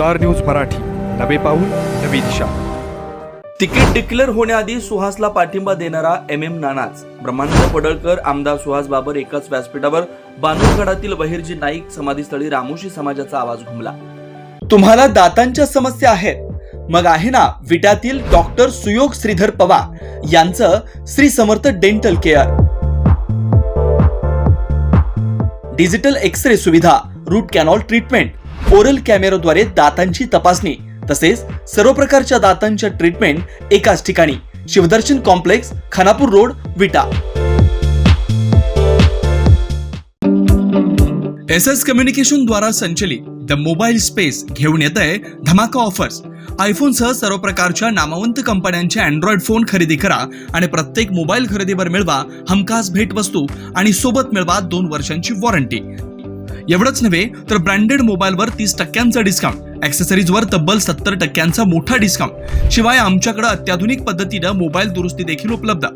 Star news Marathi. नवे पाऊल नवी दिशा. तिकीट डिक्लेअर होण्याआधी सुहासला पाठिंबा देणारा एम एम नानाच. ब्रह्मानंद पडळकर आमदार सुहास बाबर एकाच व्यासपीठावर बांधवगडातील बहिरजी नाईक समाधीस्थळी रामोशी समाजाचा आवाज घुमला. तुम्हाला दातांच्या समस्या आहेत. मग आहे ना विट्यातील डॉक्टर सुयोग श्रीधर पवार यांचं Shri Samarth dental care. Digital X ray सुविधा रूट कॅनॉल ट्रीटमेंट ओरल कॅमेराद्वारे दातांची तपासणी तसेच सर्व प्रकारच्या दातांच्या ट्रीटमेंट एकाच ठिकाणी. Shivdarshan complex Khanapur road Vita. S S communication द्वारा संचलित द मोबाईल स्पेस घेऊन येत आहे धमाका ऑफर्स आयफोन सह सर्व प्रकारच्या नामवंत कंपन्यांचे अँड्रॉइड फोन खरेदी करा आणि प्रत्येक मोबाईल खरेदीवर मिळवा हमखास भेटवस्तू आणि सोबत मिळवा दोन वर्षांची वॉरंटी एवढंच नव्हे तर ब्रँडेड मोबाईलवर तीस टक्क्यांचा डिस्काउंट ऍक्सेसरीजवर तब्बल सत्तर टक्क्यांचा मोठा डिस्काउंट शिवाय आमच्याकडे अत्याधुनिक पद्धतीनं मोबाईल दुरुस्ती देखील उपलब्ध.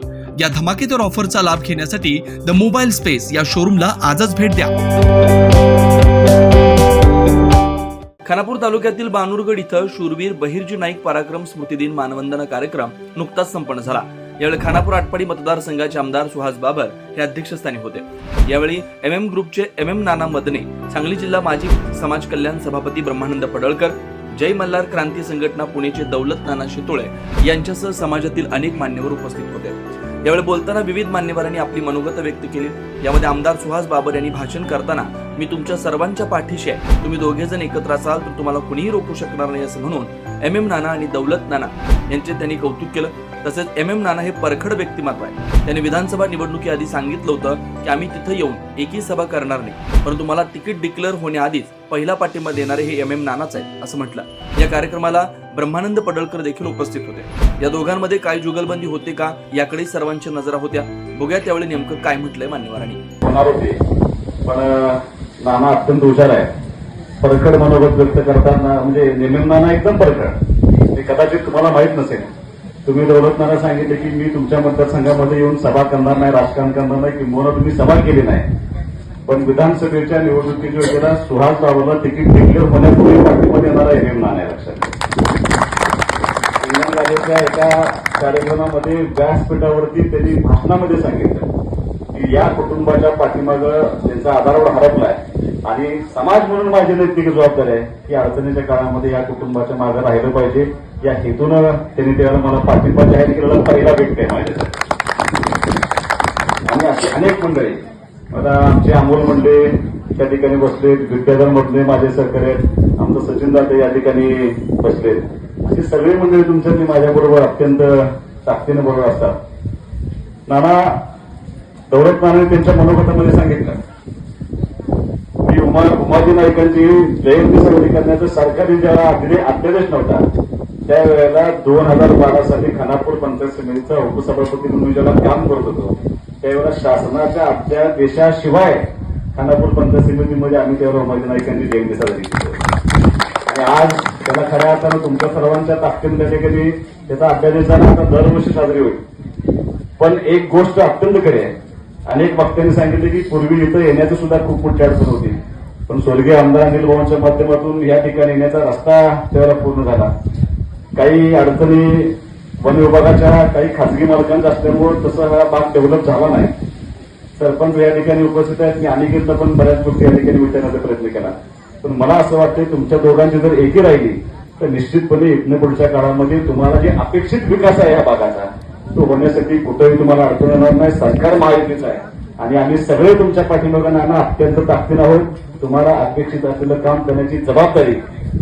या धमाकेदार ऑफरचा लाभ घेण्यासाठी द मोबाईल स्पेस या शोरूमला आजच भेट द्या. खानापूर तालुक्यातील बानूरगड इथं शूरवीर बहिर्जी नाईक पराक्रम स्मृती दिन मानवंदना कार्यक्रम नुकताच संपन्न झाला. यावेळी खानापूर आटपाडी मतदारसंघाचे आमदार सुहास बाबर हे अध्यक्षस्थानी होते. यावेळी एम एम ग्रुपचे एम एम नाना मदने सांगली जिल्हा माजी समाज कल्याण सभापती ब्रह्मानंद पडळकर जय मल्हार क्रांती संघटना पुणेचे दौलत नाना शितोळे यांच्यासह समाजातील अनेक मान्यवर उपस्थित होते. यावेळी बोलताना विविध मान्यवरांनी आपली मनोगत व्यक्त केली. यामध्ये आमदार सुहास बाबर यांनी भाषण करताना मी तुमच्या सर्वांच्या पाठीशी आहे. तुम्ही दोघे जण एकत्र असाल तर तुम्हाला कुणीही रोखू शकणार नाही असं म्हणून एम एम नाना आणि दौलत नाना यांचे त्यांनी कौतुक केलं. तसेच एम एम नाना हे परखड व्यक्तिमत्व आहे. त्यांनी विधानसभा निवडणुकीआधी सांगितलं होतं की आम्ही तिथं येऊन एकही सभा करणार नाही. परंतु मला तिकीट डिक्लेअर होण्याआधीच पहिला पाठिंबा देणारे हे एम एम नानाच आहे असं म्हटलं. या कार्यक्रमाला ब्रह्मानंद पडळकर देखील उपस्थित होते. या दोघांमध्ये काय जुगलबंदी होते का याकडे सर्वांच्या नजरा होत्या. बघूया त्यावेळी नेमकं काय म्हटलंय मान्यवरांनी. होणार होते. पण नाना अत्यंत हुशार आहे. परखड मनोगत व्यक्त करताना म्हणजे नेमून नाना एकदम परखड. हे कदाचित तुम्हाला माहीत नसेल. तुम्ही दौलत सांगितलं सांगितले की मी तुमच्या मतदारसंघामध्ये येऊन सभा करणार नाही राजकारण करणार नाही किंवा तुम्ही सभा केली नाही. पण विधानसभेच्या निवडणुकीच्या वेळेला सुहास रावला तिकीट डिक्लेअर होण्यापूर्वी पाठिंबा देणारा एम हे आहे. लक्षात इंग्लंडच्या एका कार्यक्रमामध्ये व्यासपीठावरती त्यांनी भाषणामध्ये सांगितलं की या कुटुंबाच्या पाठीमागं त्यांचा आधारवर हरपलाय आणि समाज म्हणून माझी नैतिक जबाबदारी आहे की अडचणीच्या काळामध्ये या कुटुंबाच्या मागे राहिलं पाहिजे. या हेतूनं त्यांनी त्याला मला पाठिंबा जाहीर केलेला पहिला व्यक्ती आहे माझ्यासाठी. आणि अशी अनेक मंडळी आता आमचे अमोल मंडळे त्या ठिकाणी बसलेत विद्याधर मधले माझे सहकारी आहेत आमचं सचिन दाते या ठिकाणी बसलेत. अशी सगळी मंडळी तुमच्यातली माझ्याबरोबर अत्यंत ताकदीने बरोबर असतात. नाना दौलत नानाने त्यांच्या मनोगतामध्ये सांगितलं. की उमा उमाजी नाईकांची जयंती साजरी करण्याचा सरकारी ज्याला अगदी अध्यादेश नव्हता. त्यावेळेला दोन हजार बारा साली खानापूर पंचायत समितीचा उपसभापती म्हणून ज्याला काम करत होतो त्यावेळेला शासनाच्या अध्यादेशाशिवाय खानापूर पंचायत समितीमध्ये आम्ही त्यावर उमाजी नाईकांची जयंती साजरी केली आणि आज त्याला खऱ्या अर्थानं तुमच्या सर्वांच्या ताकदीने त्या कधी त्याचा अध्यादेशाला आता दरवर्षी साजरी होईल. पण एक गोष्ट अत्यंत खरी आहे. अनेक वक्त्यांनी सांगितले की पूर्वी इथं येण्याचं सुद्धा खूप मोठी अडचण होती. पण स्वर्गीय आमदार अनिल भाऊंच्या माध्यमातून या ठिकाणी येण्याचा रस्ता त्याला पूर्ण झाला. काही अडचणी वन विभागाच्या काही खासगी मालकांच्या असल्यामुळे तसा हा भाग डेव्हलप झाला नाही. सरपंच या ठिकाणी उपस्थित आहेत. मी अनिकेतला पण बऱ्याच गोष्टी या ठिकाणी विचारण्याचा प्रयत्न केला. पण मला असं वाटतं तुमच्या दोघांची जर एकी राहिली तर निश्चितपणे इथनं पुढच्या काळामध्ये तुम्हाला जे अपेक्षित विकास आहे या भागाचा तो होण्यासाठी कुठेही तुम्हाला अडचण येणार नाही. सरकार महायुतीचं आहे. आणि आम्ही सगळे तुमच्या पाठिंबा अत्यंत ताकदीन आहोत. तुम्हाला अपेक्षित असलेलं काम करण्याची जबाबदारी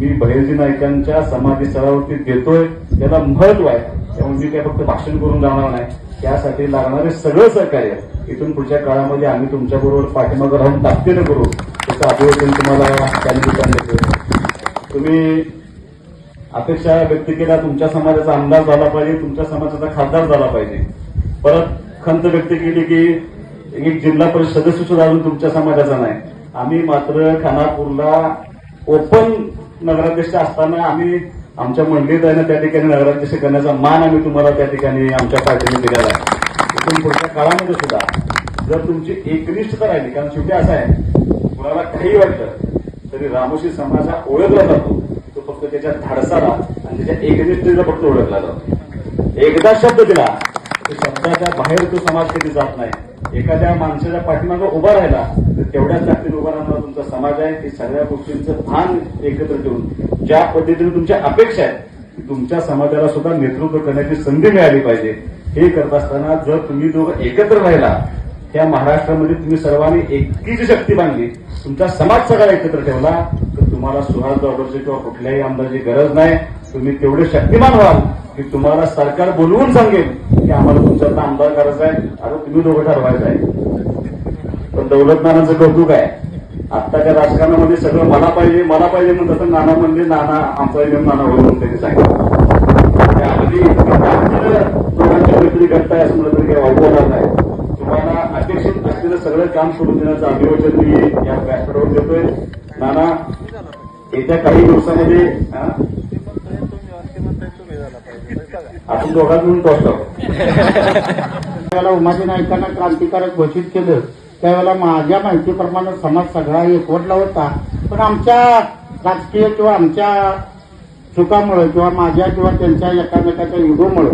मी बहिर्जी नायकांच्या समाधी स्थळावरती देतोय त्याला महत्त्व आहे. त्यामुळे मी काय फक्त भाषण करून जाणार नाही. त्यासाठी लागणारे सगळं सहकार्य इथून पुढच्या काळामध्ये आम्ही तुमच्याबरोबर पाठीमागे राहून ताकदीनं करू. त्याचं अभिवादन तुम्हाला त्या निमित्ताने देतो. तुम्ही अपेक्षा व्यक्त केल्या तुमच्या समाजाचा आमदार झाला पाहिजे तुमच्या समाजाचा खासदार झाला पाहिजे. परत खंत व्यक्त केली की एक जिल्हा परिषद सदस्य सुद्धा अजून तुमच्या समाजाचा नाही. आम्ही मात्र खानापूरला ओपन नगराध्यक्ष असताना आम्ही आमच्या मंडळीत आहे ना त्या ठिकाणी नगराध्यक्ष करण्याचा मान आम्ही तुम्हाला त्या ठिकाणी आमच्या पार्टीने दिलेला आहे. इथून पुढच्या काळामध्ये सुद्धा जर तुमची एकनिष्ठता राहिली कारण शेवटी असं आहे कुणाला काही वाटलं तरी रामोशी समाज हा ओळखला जातो. तो फक्त त्याच्या धाडसाला आणि त्याच्या एकनिष्ठेला फक्त ओळखला जातो. एकदा शब्द दिला तर शब्दाच्या बाहेर तो समाज कधी जात नाही. एखाद्या माणसाच्या पाठीमागं उभा राहिला तर तेवढ्याच ताकदीने उभा राहणारा तुमचा समाज आहे की सगळ्या गोष्टींचं भान एकत्र ठेवून ज्या पद्धतीने तुमच्या अपेक्षा आहेत तुमच्या समाजाला सुद्धा नेतृत्व करण्याची संधी मिळाली पाहिजे. हे करत असताना जर तुम्ही दोघं एकत्र राहिला त्या महाराष्ट्रामध्ये तुम्ही सर्वांनी एकीची शक्ती बांधली तुमचा समाज सगळा एकत्र ठेवला तर तुम्हाला सुहास बाबरची किंवा कुठल्याही आमदारची गरज नाही. तुम्ही तेवढे शक्तिमान व्हाल की तुम्हाला सरकार बोलवून सांगेल की आम्हाला तुमच्यात आमदार करायचा आहे. आता तुम्ही दोघं ठरवायचं आहे. पण दौलतनानाचं कौतुक आहे. आत्ताच्या राजकारणामध्ये सगळं मला पाहिजे मला पाहिजे म्हणतात तर नाना म्हणजे नाना आमचा नियम नाना होईल म्हणून त्यांनी सांगितलं. म्हणजे दोघांची मैत्री करताय असं म्हणलं तरी काही वाईट नाही. तुम्हाला अपेक्षित असलेलं सगळं काम सोडून देण्याचं अभिवचन मी या व्यासपीठावर देतोय. नाना येत्या काही दिवसामध्ये हा? आपण दोघा मिळून बसतो. त्यावेळेला उमाजी नाईकांना क्रांतिकारक घोषित केलं त्यावेळेला माझ्या माहितीप्रमाणे समाज सगळा एकवटला होता. पण आमच्या राजकीय किंवा आमच्या चुकामुळे किंवा माझ्या किंवा त्यांच्या एकामेकाच्या युगोमुळे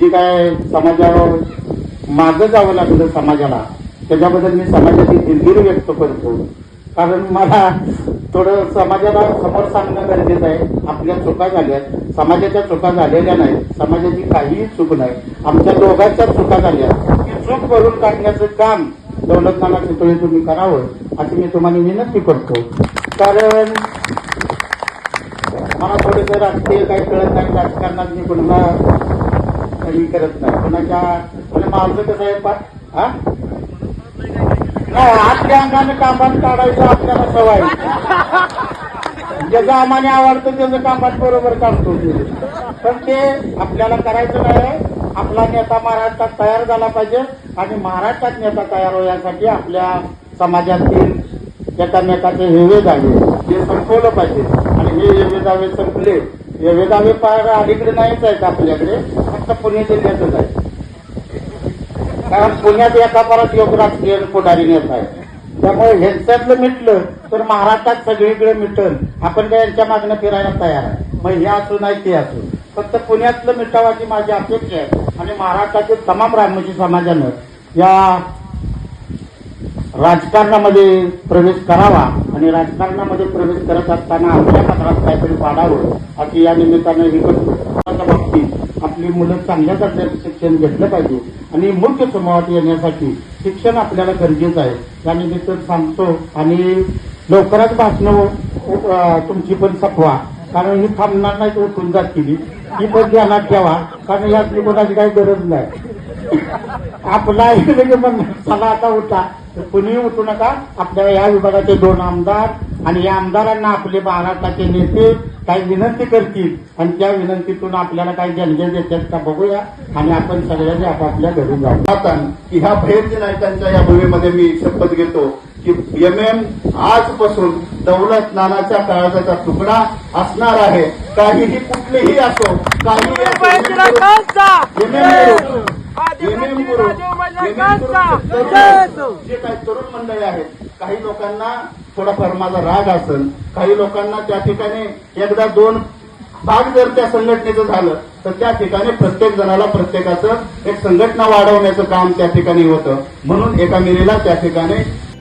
जी काय समाजावर मागं जावं लागलं समाजाला त्याच्याबद्दल मी समाजाची दिलगिरी व्यक्त करतो. कारण मला थोडं समाजाला समोर सांगणं गरजेचं आहे. आपल्या चुका झाल्यात. समाजाच्या चुका झालेल्या नाहीत. समाजाची काहीही चूक नाही. आमच्या दोघांच्या चुका झाल्या. ती चूक भरून काढण्याचं काम दौलतनाना चितळी तुम्ही करावं अशी मी तुम्हाला विनंती करतो. कारण मला थोडंसं राजकीय काही कळत नाही राजकारणात मी कुणाला काही करत नाही. कुणाच्या म्हणजे माझं कसं आहे पा हा? नाही आपल्या अंगाने कामात काढायचं आपल्याला सवय जे आम्हाने आवडतं त्याचं कामात बरोबर काढतो पण ते आपल्याला करायचं आहे आपला नेता महाराष्ट्रात तयार झाला पाहिजे आणि महाराष्ट्रात नेता तयार होण्यासाठी आपल्या समाजातील एकामेकाचे हेवे दावे हे संपवलं पाहिजे. आणि हे हेवे दावे संपले. हेवे दावे पार अलीकडे नाहीच आहेत आपल्याकडे. फक्त पुणे जिल्ह्यातच आहे कारण पुण्यात एका परत योग राजकीय पुढारी नेत आहे. त्यामुळे ह्यांच्यातलं मिटलं तर महाराष्ट्रात सगळीकडे मिटल. आपण त्यांच्या यांच्या मागणं फिरायला तयार आहे? मग हे असू नाही ते असू फक्त पुण्यातलं मिटावाची माझी अपेक्षा आहे. आणि महाराष्ट्रातील तमाम रामजी समाजानं या राजकारणामध्ये प्रवेश करावा आणि राजकारणामध्ये प्रवेश करत असताना आपल्या पत्रात काहीतरी वाढावं अशी या निमित्तानं ही बाबतीत आपली मुलं चांगल्या दर्जाचं शिक्षण घेतलं पाहिजे आणि मुख्य समूहात येण्यासाठी शिक्षण आपल्याला गरजेचं आहे. या निमित्त सांगतो आणि लवकरच भाषणं तुमची पण सपवा कारण ही थांबणार नाही उठून केली. ही पण ध्यानात ठेवा. कारण यातली कोणाची काही गरज नाही. आपला ऐकलं म्हणजे मग चला आता उठा. तर कुणीही उठू नका. आपल्या या विभागाचे दोन आमदार आणि या आमदारांना आपले महाराष्ट्राचे नेते काही विनंती करतील. आणि त्या विनंतीतून आपल्याला काही जनगे देतात का बघूया. आणि आपण सगळ्यांनी आपापल्या घरी जाऊ. आता की ह्या भैरजी नायकांच्या या भूमीमध्ये मी शपथ घेतो. की एम एम आजपासून दौलत नानाच्या काळजाचा तुकडा असणार आहे. काहीही कुठलेही असो गुरु जे काही तरुण मंडळी आहेत काही लोकांना थोडाफार माझा राग असेल काही लोकांना त्या ठिकाणी एकदा दोन भाग जर त्या संघटनेचं झालं तर त्या ठिकाणी प्रत्येक जणाला प्रत्येकाचं एक संघटना वाढवण्याचं काम त्या ठिकाणी होतं. म्हणून एका मिरीला त्या ठिकाणी